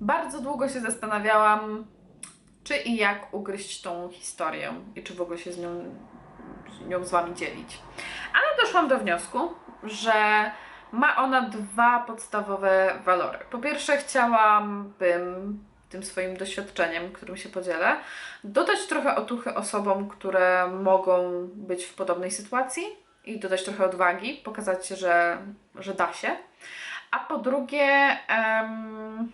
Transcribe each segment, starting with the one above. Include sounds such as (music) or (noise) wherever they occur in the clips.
Bardzo długo się zastanawiałam, czy i jak ugryźć tą historię i czy w ogóle się z nią, z nią z Wami dzielić. Ale doszłam do wniosku, że ma ona dwa podstawowe walory. Po pierwsze, chciałabym tym swoim doświadczeniem, którym się podzielę, dodać trochę otuchy osobom, które mogą być w podobnej sytuacji i dodać trochę odwagi, pokazać, że, że da się. A po drugie, em,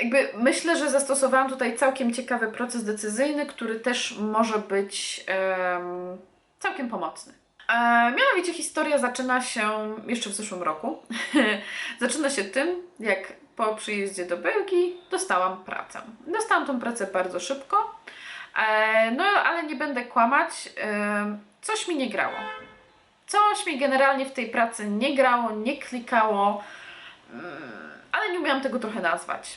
jakby myślę, że zastosowałam tutaj całkiem ciekawy proces decyzyjny, który też może być em, całkiem pomocny. E, mianowicie historia zaczyna się jeszcze w zeszłym roku. (laughs) zaczyna się tym, jak po przyjeździe do Belgii dostałam pracę. Dostałam tą pracę bardzo szybko, e, no ale nie będę kłamać, e, coś mi nie grało. Coś mi generalnie w tej pracy nie grało, nie klikało, mm, ale nie umiałam tego trochę nazwać.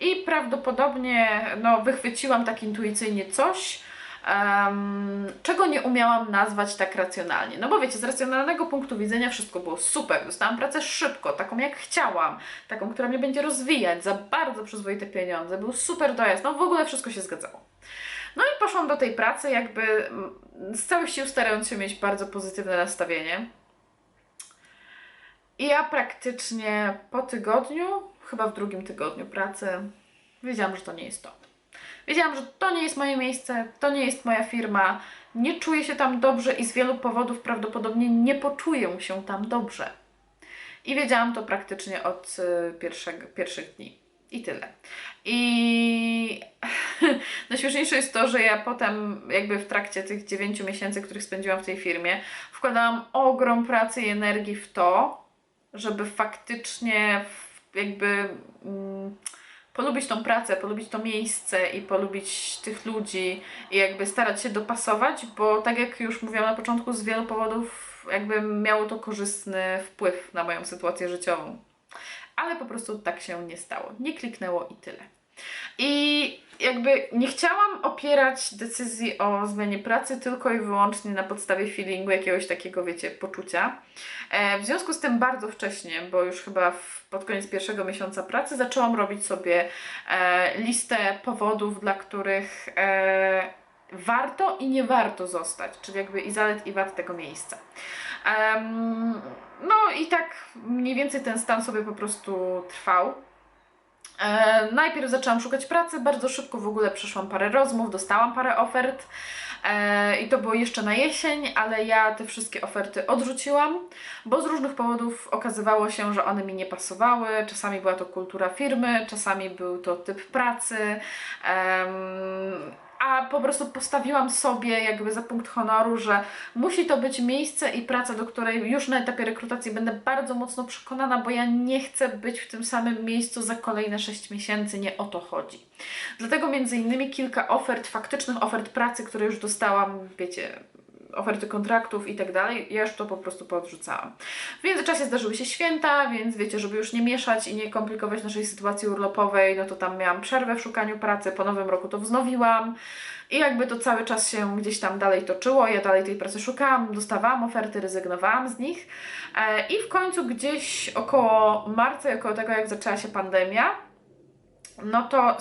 I prawdopodobnie no, wychwyciłam tak intuicyjnie coś, em, czego nie umiałam nazwać tak racjonalnie. No bo wiecie, z racjonalnego punktu widzenia wszystko było super. Dostałam pracę szybko, taką jak chciałam, taką, która mnie będzie rozwijać za bardzo przyzwoite pieniądze. Był super dojazd, no w ogóle wszystko się zgadzało. No i poszłam do tej pracy jakby mm, z całych sił starając się mieć bardzo pozytywne nastawienie. I ja praktycznie po tygodniu, chyba w drugim tygodniu pracy, wiedziałam, że to nie jest to. Wiedziałam, że to nie jest moje miejsce, to nie jest moja firma, nie czuję się tam dobrze i z wielu powodów prawdopodobnie nie poczuję się tam dobrze. I wiedziałam to praktycznie od y, pierwszego, pierwszych dni. I tyle. I (laughs) najśmieszniejsze jest to, że ja potem, jakby w trakcie tych 9 miesięcy, których spędziłam w tej firmie, wkładałam ogrom pracy i energii w to, żeby faktycznie jakby mm, polubić tą pracę, polubić to miejsce i polubić tych ludzi i jakby starać się dopasować, bo tak jak już mówiłam na początku, z wielu powodów jakby miało to korzystny wpływ na moją sytuację życiową. Ale po prostu tak się nie stało. Nie kliknęło i tyle. I jakby nie chciałam opierać decyzji o zmianie pracy tylko i wyłącznie na podstawie feelingu, jakiegoś takiego, wiecie, poczucia. E, w związku z tym bardzo wcześnie, bo już chyba w, pod koniec pierwszego miesiąca pracy, zaczęłam robić sobie e, listę powodów, dla których e, warto i nie warto zostać, czyli jakby i zalet i wad tego miejsca. No i tak mniej więcej ten stan sobie po prostu trwał. E, najpierw zaczęłam szukać pracy, bardzo szybko w ogóle przeszłam parę rozmów, dostałam parę ofert e, i to było jeszcze na jesień, ale ja te wszystkie oferty odrzuciłam, bo z różnych powodów okazywało się, że one mi nie pasowały. Czasami była to kultura firmy, czasami był to typ pracy. Po prostu postawiłam sobie jakby za punkt honoru, że musi to być miejsce i praca, do której już na etapie rekrutacji będę bardzo mocno przekonana, bo ja nie chcę być w tym samym miejscu za kolejne 6 miesięcy, nie o to chodzi. Dlatego między innymi kilka ofert, faktycznych ofert pracy, które już dostałam, wiecie, oferty kontraktów i tak dalej, ja już to po prostu poodrzucałam. W międzyczasie zdarzyły się święta, więc wiecie, żeby już nie mieszać i nie komplikować naszej sytuacji urlopowej, no to tam miałam przerwę w szukaniu pracy, po nowym roku to wznowiłam i jakby to cały czas się gdzieś tam dalej toczyło, ja dalej tej pracy szukałam, dostawałam oferty, rezygnowałam z nich e, i w końcu gdzieś około marca, około tego jak zaczęła się pandemia, no to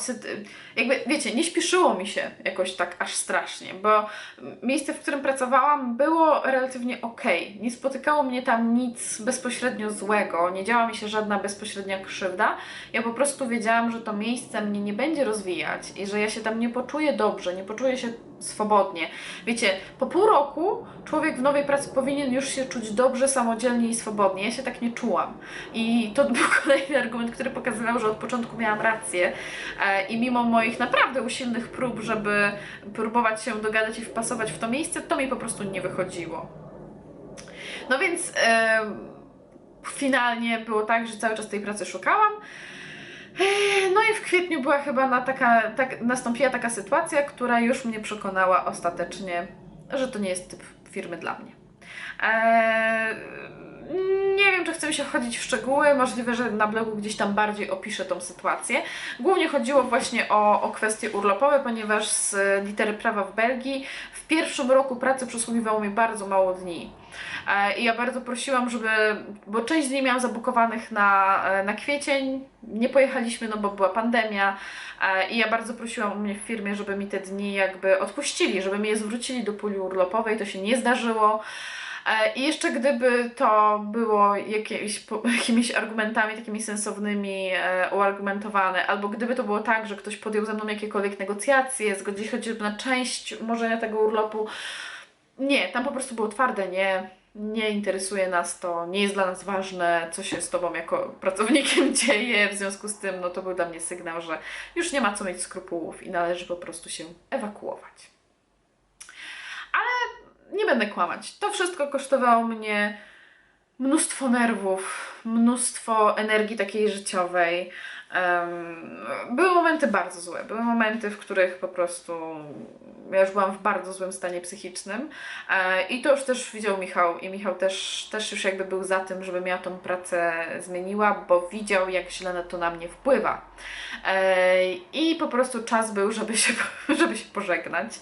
jakby wiecie, nie śpieszyło mi się jakoś tak aż strasznie, bo miejsce, w którym pracowałam, było relatywnie ok. Nie spotykało mnie tam nic bezpośrednio złego, nie działa mi się żadna bezpośrednia krzywda. Ja po prostu wiedziałam, że to miejsce mnie nie będzie rozwijać i że ja się tam nie poczuję dobrze, nie poczuję się swobodnie. Wiecie, po pół roku człowiek w nowej pracy powinien już się czuć dobrze, samodzielnie i swobodnie. Ja się tak nie czułam. I to był (laughs) kolejny argument, który pokazywał, że od początku miałam rację. E, I mimo moich naprawdę usilnych prób, żeby próbować się dogadać i wpasować w to miejsce, to mi po prostu nie wychodziło. No więc e, finalnie było tak, że cały czas tej pracy szukałam. E, No i w kwietniu była chyba na taka, tak, nastąpiła taka sytuacja, która już mnie przekonała ostatecznie, że to nie jest typ firmy dla mnie. Eee, Nie wiem, czy chcę się wchodzić w szczegóły, możliwe, że na blogu gdzieś tam bardziej opiszę tą sytuację. Głównie chodziło właśnie o, o kwestie urlopowe, ponieważ z litery prawa w Belgii w pierwszym roku pracy przysługiwało mi bardzo mało dni. E, I ja bardzo prosiłam, żeby, bo część dni miałam zabukowanych na, e, na kwiecień, nie pojechaliśmy, no bo była pandemia e, i ja bardzo prosiłam u mnie w firmie, żeby mi te dni jakby odpuścili, żeby mi je zwrócili do puli urlopowej, to się nie zdarzyło. I jeszcze gdyby to było (laughs) jakimiś argumentami takimi sensownymi uargumentowane, albo gdyby to było tak, że ktoś podjął ze mną jakiekolwiek negocjacje, zgodzili się chociażby na część umorzenia tego urlopu, nie, tam po prostu było twarde nie. Nie interesuje nas to, nie jest dla nas ważne, co się z Tobą jako pracownikiem (laughs) dzieje. W związku z tym, no to był dla mnie sygnał, że już nie ma co mieć skrupułów i należy po prostu się ewakuować. Ale nie będę kłamać. To wszystko kosztowało mnie mnóstwo nerwów, mnóstwo energii takiej życiowej. Były momenty bardzo złe. Były momenty, w których po prostu ja już byłam w bardzo złym stanie psychicznym. E, I to już też widział Michał. I Michał też, też już jakby był za tym, żebym ja tą pracę zmieniła, bo widział, jak źle to na mnie wpływa. E, I po prostu czas był, żeby się, (laughs) żeby się pożegnać.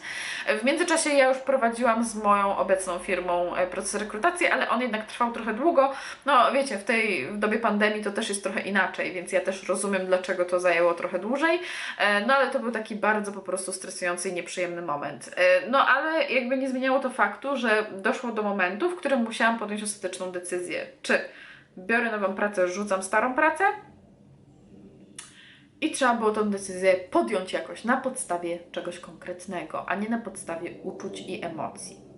W międzyczasie ja już prowadziłam z moją obecną firmą e, proces rekrutacji, ale on jednak trwał trochę długo. No wiecie, w tej w dobie pandemii to też jest trochę inaczej, więc ja też rozumiem, dlaczego to zajęło trochę dłużej. E, No ale to był taki bardzo po prostu stresujący i nieprzyjemny moment. E, No ale jakby nie zmieniało to faktu, że doszło do momentu, w którym musiałam podjąć ostateczną decyzję. Czy biorę nową pracę, rzucam starą pracę, i trzeba było tą decyzję podjąć jakoś na podstawie czegoś konkretnego, a nie na podstawie uczuć i emocji.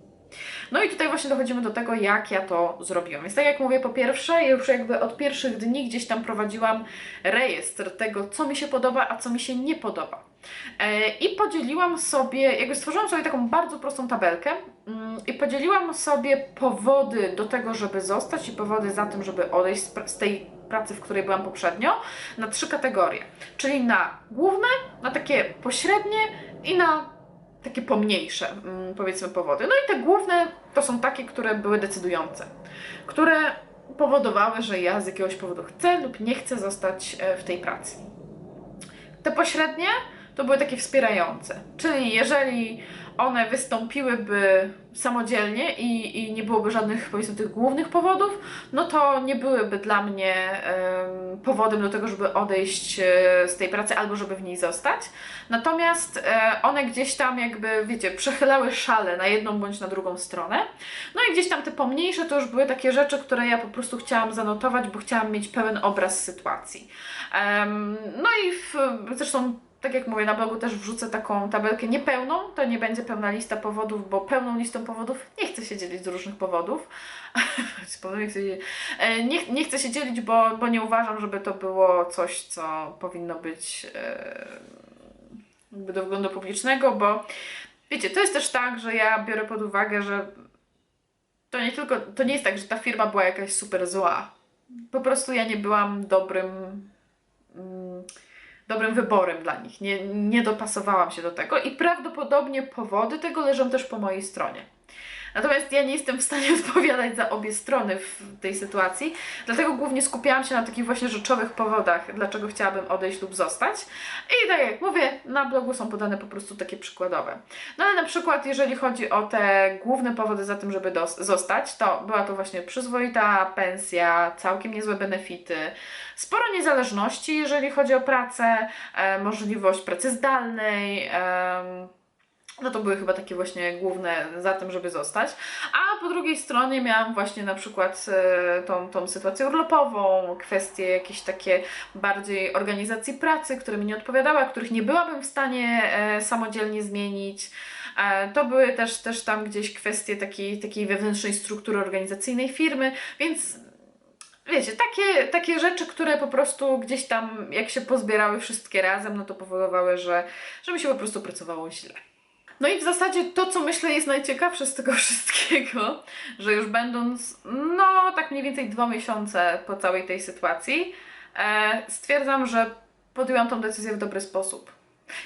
No i tutaj właśnie dochodzimy do tego, jak ja to zrobiłam. Więc tak jak mówię, po pierwsze, już jakby od pierwszych dni gdzieś tam prowadziłam rejestr tego, co mi się podoba, a co mi się nie podoba. E, I podzieliłam sobie, jakby stworzyłam sobie taką bardzo prostą tabelkę mm, i podzieliłam sobie powody do tego, żeby zostać i powody za tym, żeby odejść z tej pracy, w której byłam poprzednio, na trzy kategorie. Czyli na główne, na takie pośrednie i na takie pomniejsze, mm, powiedzmy, powody. No i te główne to są takie, które były decydujące, które powodowały, że ja z jakiegoś powodu chcę lub nie chcę zostać e, w tej pracy. Te pośrednie to były takie wspierające, czyli jeżeli one wystąpiłyby samodzielnie i, i nie byłoby żadnych, powiedzmy, tych głównych powodów, no to nie byłyby dla mnie em, powodem do tego, żeby odejść e, z tej pracy albo żeby w niej zostać. Natomiast e, one gdzieś tam jakby, wiecie, przechylały szale na jedną bądź na drugą stronę. No i gdzieś tam te pomniejsze to już były takie rzeczy, które ja po prostu chciałam zanotować, bo chciałam mieć pełen obraz sytuacji. Em, no i w, zresztą tak jak mówię, na blogu też wrzucę taką tabelkę niepełną, to nie będzie pełna lista powodów, bo pełną listą powodów nie chcę się dzielić z różnych powodów. (laughs) E, nie, nie chcę się dzielić, bo, bo nie uważam, żeby to było coś, co powinno być e, jakby do wglądu publicznego, bo wiecie, to jest też tak, że ja biorę pod uwagę, że to nie tylko, to nie jest tak, że ta firma była jakaś super zła. Po prostu ja nie byłam dobrym mm, dobrym wyborem dla nich. Nie, nie dopasowałam się do tego i prawdopodobnie powody tego leżą też po mojej stronie. Natomiast ja nie jestem w stanie (laughs) odpowiadać za obie strony w tej sytuacji, dlatego głównie skupiałam się na takich właśnie rzeczowych powodach, dlaczego chciałabym odejść lub zostać. I tak jak mówię, na blogu są podane po prostu takie przykładowe. No ale na przykład, jeżeli chodzi o te główne powody za tym, żeby zostać, to była to właśnie przyzwoita pensja, całkiem niezłe benefity, sporo niezależności, jeżeli chodzi o pracę, e, możliwość pracy zdalnej. em, no to były chyba takie właśnie główne za tym, żeby zostać. A po drugiej stronie miałam właśnie na przykład e, tą, tą sytuację urlopową, kwestie jakieś takie bardziej organizacji pracy, które mi nie odpowiadały, których nie byłabym w stanie e, samodzielnie zmienić. E, To były też, też tam gdzieś kwestie takiej, takiej wewnętrznej struktury organizacyjnej firmy, więc wiecie, takie, takie rzeczy, które po prostu gdzieś tam, jak się pozbierały wszystkie razem, no to powodowały, że, że mi się po prostu pracowało źle. No i w zasadzie to, co myślę jest najciekawsze z tego (laughs) wszystkiego, że już będąc, no tak mniej więcej dwa miesiące po całej tej sytuacji, e, stwierdzam, że podjęłam tą decyzję w dobry sposób.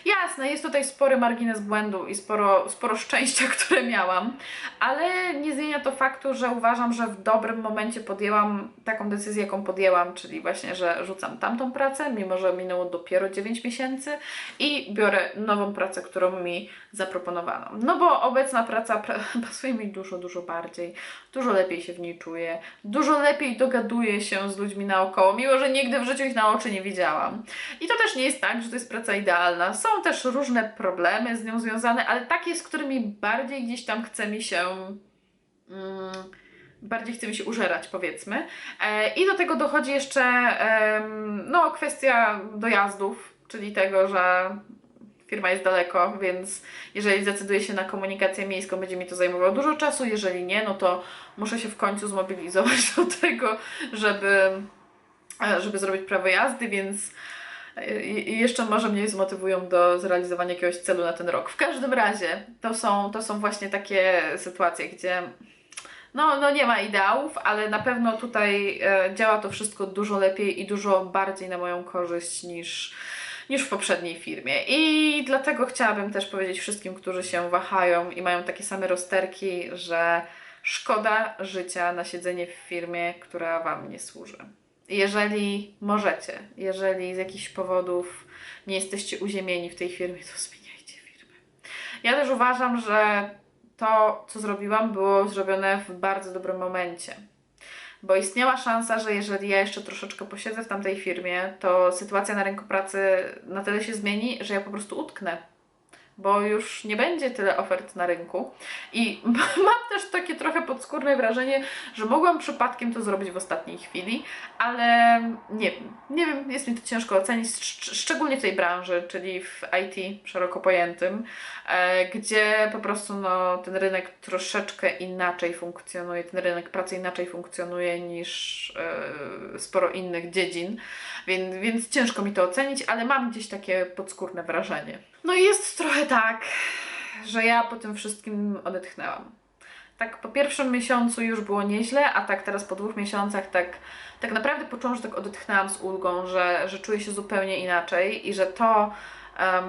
Jasne, jest tutaj spory margines błędu i sporo, sporo szczęścia, (laughs) które miałam, ale nie zmienia to faktu, że uważam, że w dobrym momencie podjęłam taką decyzję, jaką podjęłam, czyli właśnie, że rzucam tamtą pracę, mimo że minęło dopiero 9 miesięcy i biorę nową pracę, którą mi zaproponowano. No bo obecna praca pra (laughs) pasuje mi dużo, dużo bardziej, dużo lepiej się w niej czuję, dużo lepiej dogaduję się z ludźmi naokoło, mimo że nigdy w życiu ich na oczy nie widziałam. I to też nie jest tak, że to jest praca idealna. Są też różne problemy z nią związane, ale takie, z którymi bardziej gdzieś tam chce mi się. Mm, bardziej chce mi się użerać, powiedzmy. E, I do tego dochodzi jeszcze em, no, kwestia dojazdów, czyli tego, że firma jest daleko, więc jeżeli zdecyduję się na komunikację miejską, będzie mi to zajmowało dużo czasu. Jeżeli nie, no to muszę się w końcu zmobilizować (laughs) do tego, żeby, e, żeby zrobić prawo jazdy, więc i jeszcze może mnie zmotywują do zrealizowania jakiegoś celu na ten rok. W każdym razie to są, to są właśnie takie sytuacje, gdzie no, no nie ma ideałów, ale na pewno tutaj e, działa to wszystko dużo lepiej i dużo bardziej na moją korzyść niż, niż w poprzedniej firmie. I dlatego chciałabym też powiedzieć wszystkim, którzy się wahają i mają takie same rozterki, że szkoda życia na siedzenie w firmie, która Wam nie służy. Jeżeli możecie, jeżeli z jakichś powodów nie jesteście uziemieni w tej firmie, to zmieniajcie firmę. Ja też uważam, że to, co zrobiłam, było zrobione w bardzo dobrym momencie. Bo istniała szansa, że jeżeli ja jeszcze troszeczkę posiedzę w tamtej firmie, to sytuacja na rynku pracy na tyle się zmieni, że ja po prostu utknę. Bo już nie będzie tyle ofert na rynku. I (laughs) mam też takie trochę podskórne wrażenie, że mogłam przypadkiem to zrobić w ostatniej chwili, ale nie wiem, nie wiem, jest mi to ciężko ocenić, szcz- szczególnie w tej branży, czyli w IT szeroko pojętym, e, gdzie po prostu no, ten rynek troszeczkę inaczej funkcjonuje, ten rynek pracy inaczej funkcjonuje niż e, sporo innych dziedzin, więc, więc ciężko mi to ocenić, ale mam gdzieś takie podskórne wrażenie. No i jest trochę tak, że ja po tym wszystkim odetchnęłam. Tak po pierwszym miesiącu już było nieźle, a tak teraz po dwóch miesiącach tak, tak naprawdę poczułam, że tak odetchnęłam z ulgą, że, że czuję się zupełnie inaczej i że to, em,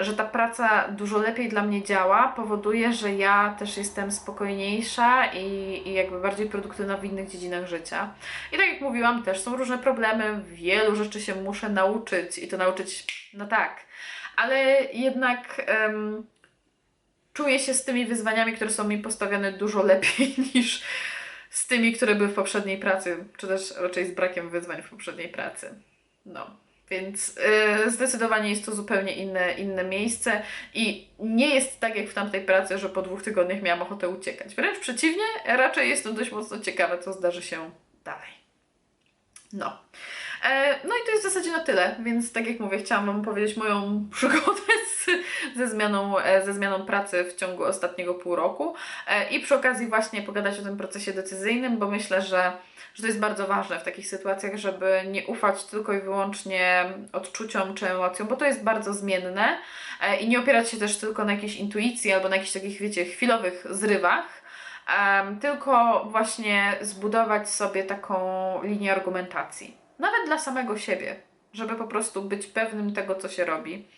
że ta praca dużo lepiej dla mnie działa, powoduje, że ja też jestem spokojniejsza i, i jakby bardziej produktywna w innych dziedzinach życia. I tak jak mówiłam, też są różne problemy, wielu rzeczy się muszę nauczyć i to nauczyć, no tak, ale jednak em, czuję się z tymi wyzwaniami, które są mi postawione dużo lepiej (laughs) niż z tymi, które były w poprzedniej pracy, czy też raczej z brakiem wyzwań w poprzedniej pracy. No. Więc yy, zdecydowanie jest to zupełnie inne, inne miejsce i nie jest tak jak w tamtej pracy, że po dwóch tygodniach miałam ochotę uciekać. Wręcz przeciwnie, raczej jestem dość mocno ciekawa, co zdarzy się dalej. No. E, No i to jest w zasadzie na tyle, więc tak jak mówię, chciałam Wam powiedzieć moją (laughs) przygodę z, ze, zmianą, e, ze zmianą pracy w ciągu ostatniego pół roku E, i przy okazji właśnie pogadać o tym procesie decyzyjnym, bo myślę, że, że to jest bardzo ważne w takich sytuacjach, żeby nie ufać tylko i wyłącznie odczuciom czy emocjom, bo to jest bardzo zmienne i nie opierać się też tylko na jakiejś intuicji albo na jakichś takich, wiecie, chwilowych zrywach, em, tylko właśnie zbudować sobie taką linię argumentacji. Nawet dla samego siebie, żeby po prostu być pewnym tego, co się robi.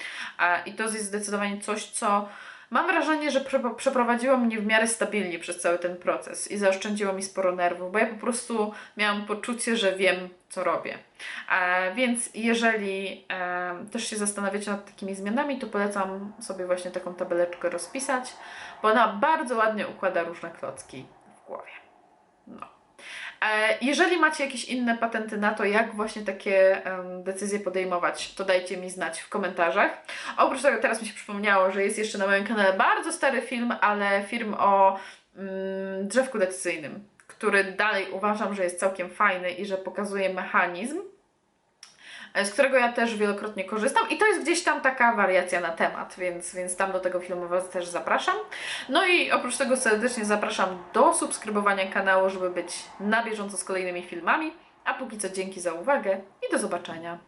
I to jest zdecydowanie coś, co mam wrażenie, że prze- przeprowadziło mnie w miarę stabilnie przez cały ten proces i zaoszczędziło mi sporo nerwów, bo ja po prostu miałam poczucie, że wiem, co robię. Więc jeżeli e, też się zastanawiacie nad takimi zmianami, to polecam sobie właśnie taką tabeleczkę rozpisać, bo ona bardzo ładnie układa różne klocki w głowie. No. E, Jeżeli macie jakieś inne patenty na to, jak właśnie takie decyzje podejmować, to dajcie mi znać w komentarzach. Oprócz tego teraz mi się przypomniało, że jest jeszcze na moim kanale bardzo stary film, ale film o mm, drzewku decyzyjnym, który dalej uważam, że jest całkiem fajny i że pokazuje mechanizm, z którego ja też wielokrotnie korzystam i to jest gdzieś tam taka wariacja na temat, więc, więc tam do tego filmu Was też zapraszam. No i oprócz tego serdecznie zapraszam do subskrybowania kanału, żeby być na bieżąco z kolejnymi filmami. A póki co dzięki za uwagę i do zobaczenia.